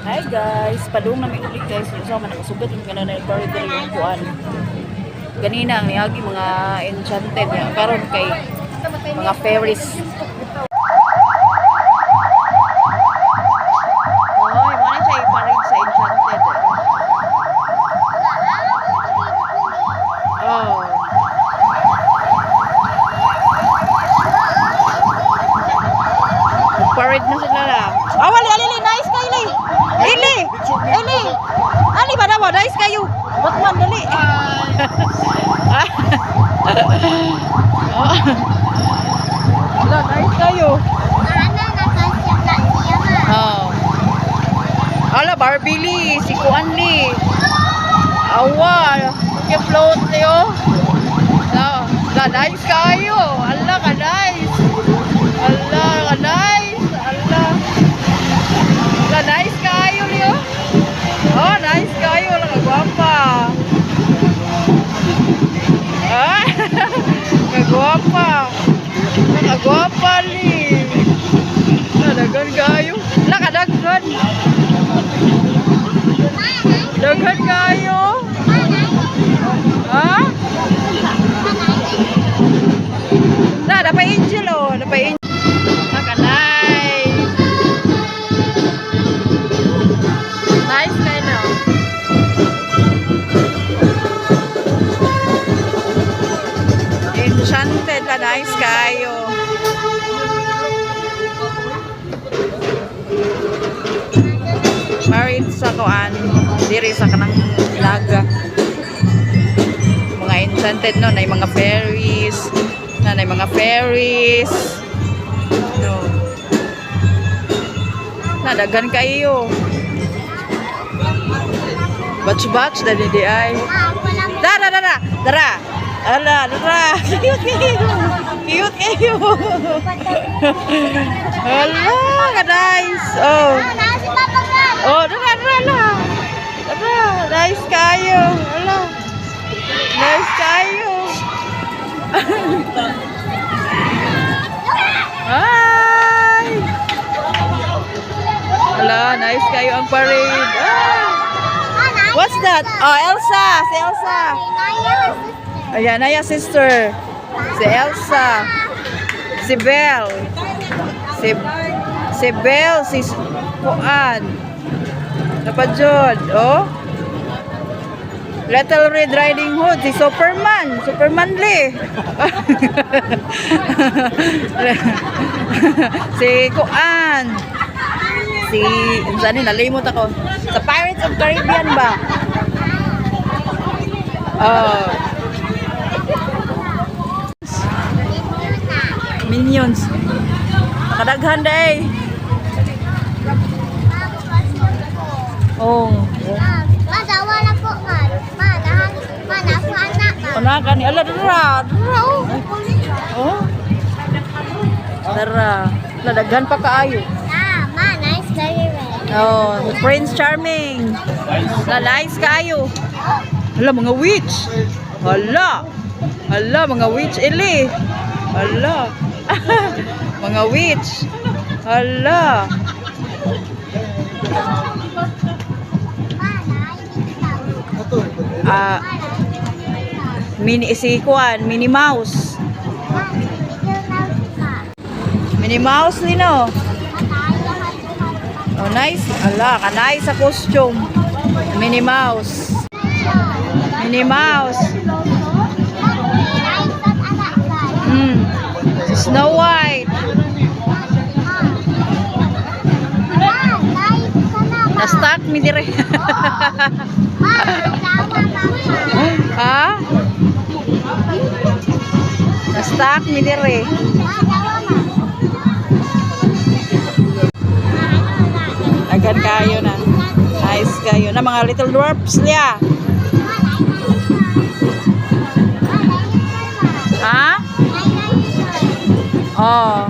Hi guys, padung namin ulit guys. Yung sama nakasugat yung kanana yung buried diri yung kuan. Ganina ang niagi mga enchanted niya. Karon kay mga fairies. Na enchanted. eh. Oh. Parade na sila na. Ah, wali, ali, ali, nice kayo, li. Ili, ili. Ali, ba daw, nice kayo. Batman, dali. Wala, nice kayo. Oh. Ala, Barbie li, si Kuan li. Awa, yung float niyo. No, ka nice kayo. Ala, ka nice. Ala, ka nice. Ala. Ala, nice kayo niyo. Oh, nice kayo. Ala, kagwapa. Ah, kagwapa. Kagwapa li. Nadagan kayo. Ala, kadaghan. Daghan kayo. Ha? Na, dapat angel oh. Dapat angel. Nakanay. Nice kayo no? Enchanted ka. Nice kayo. Sa kuan. Diri sa kanang laga mga enchanted no? Na mga fairies na na mga fairies. No. Nadagan kayo. Batch batch dali di ay. Dara dara dara. Ala dara. Cute kayo. Cute kayo ala oh oh kayo ang parade. Ah! What's that? Oh, Elsa! Si Elsa! Ayan, Naya sister. Si Elsa. Si Belle. Si, si Belle. Si Kuan. Napadjod. Oh. Little Red Riding Hood, si Superman, Superman Lee. si Kuan. Si, saan yun, nalimot ako. Sa Pirates of Caribbean ba? Oh. Minions. Kadaghan day. Oh. Panakan ni ala dara, dara oh. Oh. Dara. Ladaghan pa kaayo. Oh, Prince Charming. La nice kayo. Hala mga witch. Hala. Hala mga witch ili. Hala. mga witch. Hala. Ah, mini si Minnie Mouse. Minnie Mouse. Oh, nice. Ala, kanay sa costume. Minnie Mouse. Minnie Mouse. Mm. Snow White. Na-stuck mi dire. ha? Na-stuck mi dire. Kayo na mga little dwarfs niya. Ha? Oh.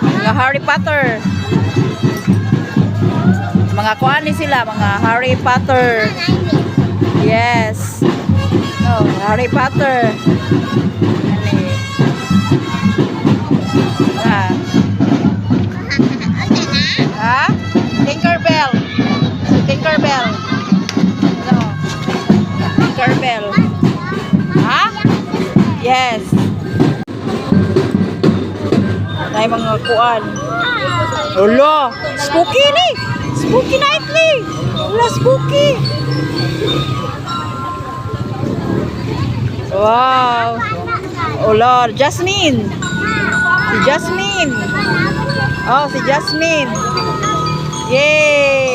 Mga Harry Potter. Mga kuani sila, mga Harry Potter. Yes. Oh, Harry Potter. Ani. Ay mga kuan. Ulo, spooky ni. Spooky night ni. Ulo, spooky. Wow. Ulo, Jasmine. Si Jasmine. Oh, si Jasmine. Yay!